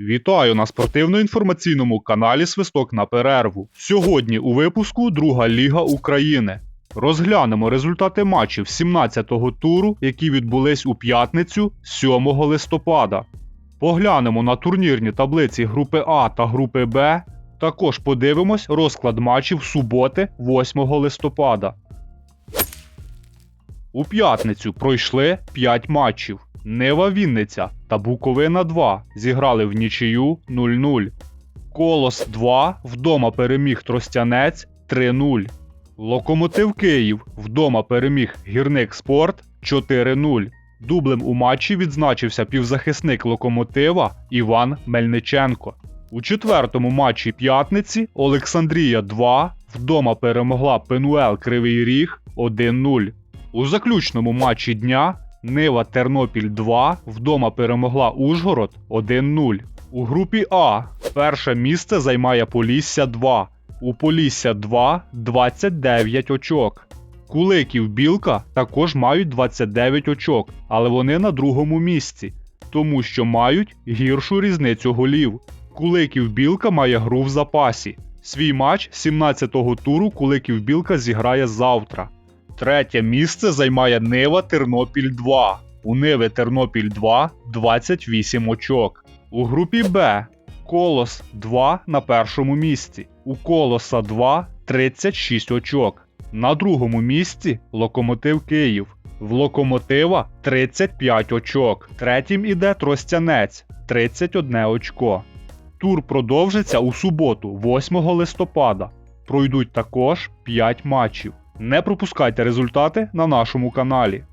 Вітаю на спортивно-інформаційному каналі Свисток на перерву. Сьогодні у випуску Друга Ліга України. Розглянемо результати матчів 17-го туру, які відбулись у п'ятницю 7 листопада. Поглянемо на турнірні таблиці групи А та групи Б. Також подивимось розклад матчів суботи 8 листопада. У п'ятницю пройшли 5 матчів. Нива Вінниця та Буковина 2 зіграли в нічию 0-0. Колос 2 вдома переміг Тростянець 3-0. Локомотив Київ вдома переміг Гірник Спорт 4-0. Дублем у матчі відзначився півзахисник локомотива Іван Мельниченко. У четвертому матчі п'ятниці Олександрія 2 вдома перемогла Пенуел Кривий Ріг 1-0. У заключному матчі дня Нива Тернопіль 2 вдома перемогла Ужгород 1-0. У групі А перше місце займає Полісся 2. У Полісся 2 29 очок. Куликів Білка також мають 29 очок, але вони на другому місці, тому що мають гіршу різницю голів. Куликів Білка має гру в запасі. Свій матч 17-го туру Куликів Білка зіграє завтра. Третє місце займає Нива Тернопіль 2. УНиви Тернопіль 2 28 очок. У групі Б Колос 2 на першому місці. У Колоса 2 36 очок. На другому місці Локомотив Київ. В Локомотива 35 очок. Третім іде Тростянець 31 очко. Тур продовжиться у суботу, 8 листопада. Пройдуть також 5 матчів. Не пропускайте результати на нашому каналі.